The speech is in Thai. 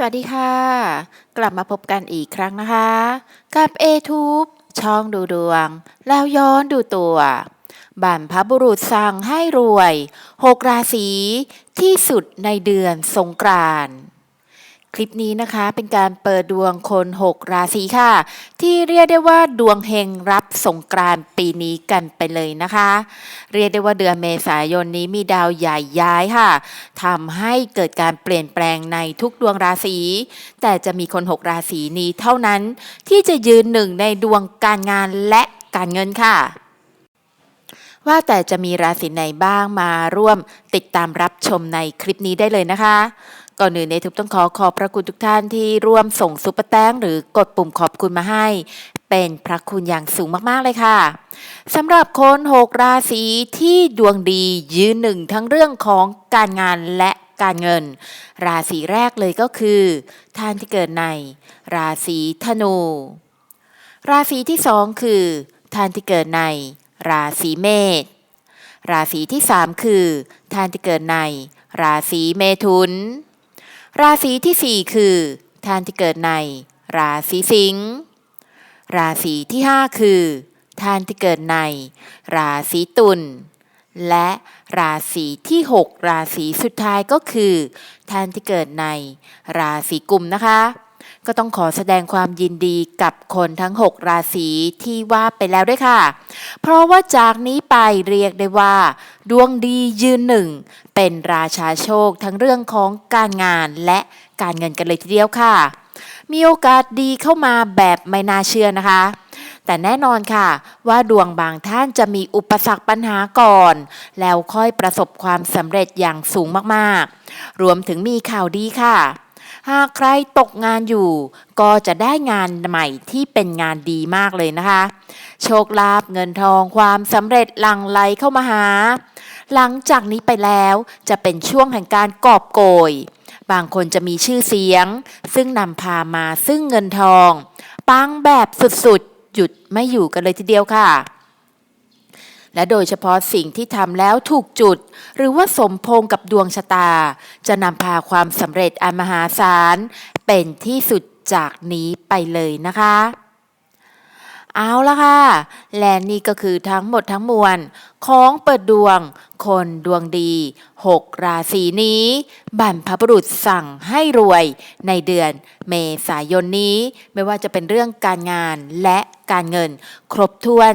สวัสดีค่ะ กลับมาพบกันอีกครั้งนะคะ กับ a t u b e ช่องดูดวง แล้วย้อนดูตัวบัมพบุรุษสั่งให้รวย 6 ราศีที่สุดในเดือนสงกรานต์ ลิปนี้นะคะ เป็นการเปิดดวงคน 6 ราศีค่ะ ที่เรียกได้ว่าดวงเฮงรับสงกรานต์ปีนี้กันไปเลยนะคะ เรียกได้ว่าเดือนเมษายนนี้มีดาวใหญ่ย้ายค่ะทำให้เกิดการเปลี่ยนแปลงในทุกดวงราศีแต่จะมีคน 6 ราศีนี้เท่านั้นที่จะยืนหนึ่งในดวงการงานและการเงินค่ะว่าแต่จะมีราศีไหนบ้างมาร่วมติดตามรับชมในคลิปนี้ได้เลยนะคะ ก่อนอื่นในทุกต้องขอขอบพระคุณทุกท่านที่ร่วมส่งซุปเปอร์แตงหรือกดปุ่มขอบคุณมาให้ เป็นพระคุณอย่างสูงมากๆเลยค่ะสำหรับคน6ราศีที่ดวงดียืนหนึ่งทั้งเรื่องของการงานและการเงิน ราศีแรกเลยก็คือ ท่านที่เกิดใน ราศีธนู ราศีที่สองคือ ท่านที่เกิดใน ราศีเมษราศีที่สามคือ ท่านที่เกิดใน ราศีเมถุน ราศีที่สี่คือท่านที่เกิดใน ราศีสิงห์ ราศีที่ห้าคือท่านที่เกิดใน ราศีตุล และราศีที่หกราศีสุดท้ายก็คือท่านที่เกิดใน ราศีกุมนะคะ ก็ต้องขอแสดงความยินดีกับคนทั้ง 6 ราศีที่ว่าไปแล้วด้วยค่ะ เพราะว่าจากนี้ไปเรียกได้ว่า ดวงดียืนหนึ่ง เป็นราชาโชคทั้งเรื่องของการงานและการเงินกันเลยทีเดียวค่ะ มีโอกาสดีเข้ามาแบบไม่น่าเชื่อนะคะแต่แน่นอนค่ะ ว่าดวงบางท่านจะมีอุปสรรคปัญหาก่อน แล้วค่อยประสบความสำเร็จอย่างสูงมากๆ รวมถึงมีข่าวดีค่ะ หากใครตกงานอยู่ ก็จะได้งานใหม่ที่เป็นงานดีมากเลยนะคะ โชคลาภเงินทองความสำเร็จหลั่งไหลเข้ามาหา หลังจากนี้ไปแล้วจะเป็นช่วงแห่งการกอบโกย บางคนจะมีชื่อเสียง ซึ่งนำพามาซึ่งเงินทอง ปังแบบสุดๆ หยุดไม่อยู่กันเลยทีเดียวค่ะ และโดยเฉพาะสิ่งที่ทำแล้วถูกจุด หรือว่าสมพงกับดวงชะตา จะนำพาความสำเร็จอันมหาศาล เป็นที่สุดจากนี้ไปเลยนะคะ เอาละค่ะ และนี่ก็คือทั้งหมดทั้งมวล ของเปิดดวง คนดวงดี 6 ราศีนี้บรรพบุรุษสั่งให้รวยในเดือนเมษายนนี้ ไม่ว่าจะเป็นเรื่องการงานและการเงิน ครบถ้วน